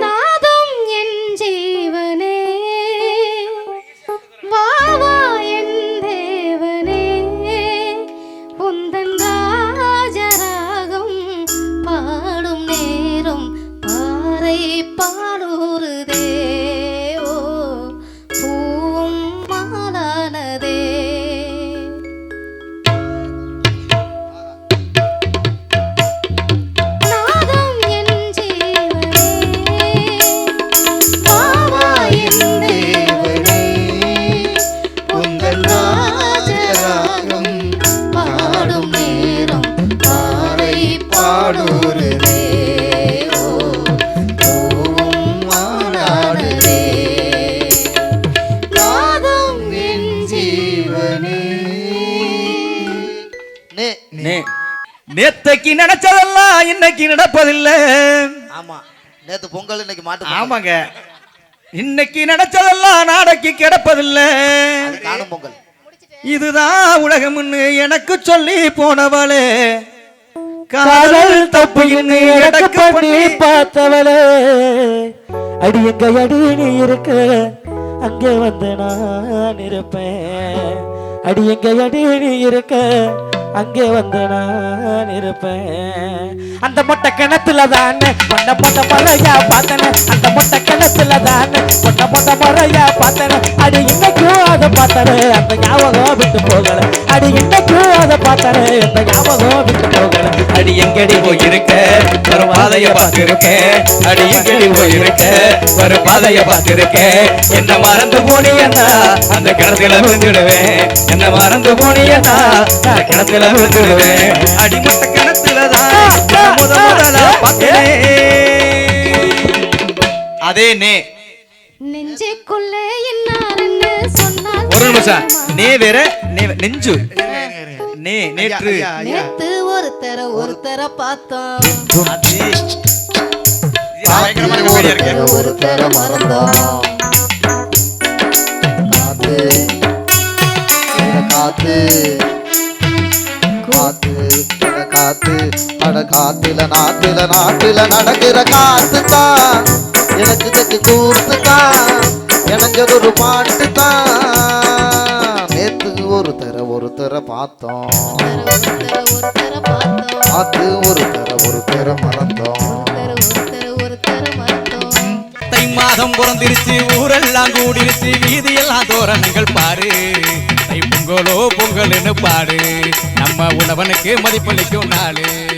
நாதம் என் ஜீவனே வாவா என் தேவனே உந்தன் ராஜராகம் பாடும் நேரம் பாறை பாடுறதே ஓ பூவும் மாலானதே. நேத்தைக்கு நினைச்சதெல்லாம் இன்னைக்கு நடப்பதில்லை. ஆமா. நேத்து பொங்கல் இன்னைக்கு மாட்டு. ஆமாங்க. இன்னைக்கு நினைச்சதெல்லாம் நாளைக்கு கிடப்பதில்லை. அது காணும் பொங்கல். இதுதான் உலகம்னு எனக்கு சொல்லி போனவளே. காதல் தப்பு எனக்கு பண்ணி பார்த்தவளே. அடி எங்க அடி நீ இருக்க. அங்கே வந்து நான் இருப்பேன். அடி எங்க அடி நீ இருக்க. அங்கே வந்து நான் இருப்பேன். அந்த மொட்டை கிணத்துல தானே பொண்ண பொண்ண முறையா பார்த்தனே. அந்த மொட்டை கிணத்துல தானே பொண்ண பொண்ண முறையா பார்த்தனே. அடி இன்னைக்கும் அதை பார்த்தனே அந்த ஞாபகம் விட்டு போகல. அடி இன்னைக்கும் அதை பார்த்தனே அந்த ஞாபகம் அடி எங்கடி போயிருக்க ஒரு பாதைய பார்த்திருக்க. அடி எங்கடி போயிருக்க ஒரு பாதைய பார்த்திருக்க. என்ன மறந்து போனியன்னா அந்த கிணத்துல விழுந்துடுவேன். என்ன மறந்து போனியன்னா நான் கிணத்துல விழுந்துடுவேன். அடிமட்ட முத முதலா பார்த்தேனே. அதே நே. நெஞ்சுக்குள்ளே இன்னாருன்னு சொன்னால் ஒரு நிமிஷம். நே வேற நெஞ்சு. நே நேற்று. நேத்து ஒருத்தர ஒருத்தர பார்த்தோம். ஒருத்தர மறந்தோம் காத்து காத்து காத்து அட காத்து அட காத்துல நாத்துல நாட்டுல நடக்கிற காத்து தான் எனக்கு தக்கு கூத்து தான் எனஞ்சது ஒரு பாட்டு தான் ஒருத்தரை ஒருத்தரை பார்த்தோம். பார்த்து ஒருத்தரை பார்த்தோம் மறந்தோம். தை மாதம் பிறந்திருச்சு ஊரெல்லாம் கூடிருச்சு வீதியெல்லாம் தோரணங்கள் பாரு. தை பொங்கலோ பொங்கல்னு பாரு. நம்ம உழவனுக்கு மதிப்பளிக்கும் நாளு.